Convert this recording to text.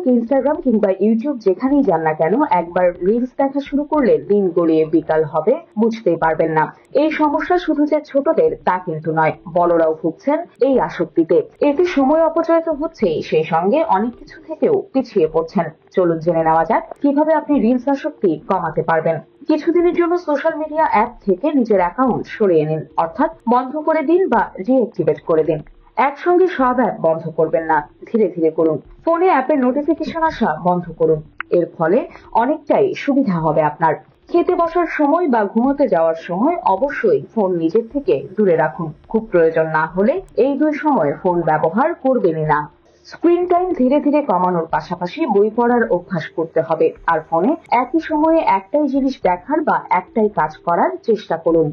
Facebook Instagram কিংবা YouTube যেখানেই যান না কেন, একবার রিলস দেখা শুরু করলে দিন গড়িয়ে বিকাল হবে, বুঝতেই পারবেন না। এই সমস্যা শুধু যে ছোটদের, তা কিন্তু নয়, বড়রাও ভুগছেন এই আসক্তিতে। এতে সময় অপচয় তো হচ্ছেই, সেই সঙ্গে অনেক কিছু থেকেও পিছিয়ে পড়ছেন। চলুন জেনে নেওয়া যাক, কীভাবে আপনি রিলস আসক্তি কমাতে পারবেন। কিছুদিনের জন্য সোশ্যাল মিডিয়া অ্যাপ থেকে নিজের অ্যাকাউন্ট সরিয়ে নিন, অর্থাৎ বন্ধ করে দিন বা রিঅ্যাক্টিভেট করে দিন। একসঙ্গে সব অ্যাপ বন্ধ করবেন না। ধীরে ধীরে করুন। ফোনে অ্যাপের নোটিফিকেশন আসা বন্ধ করুন। এর ফলে অনেকটাই সুবিধা হবে আপনার। খেতে বসার সময় বা ঘুমোতে যাওয়ার সময় অবশ্যই ফোন নিজের থেকে দূরে রাখুন। খুব প্রয়োজন না হলে এই দুই সময় ফোন ব্যবহার করবেনই না। স্ক্রিন টাইম ধীরে ধীরে কমানোর পাশাপাশি বই পড়ার অভ্যাস করতে হবে। আর ফোনে একই সময়ে একটাই জিনিস দেখার বা একটাই কাজ করার চেষ্টা করুন।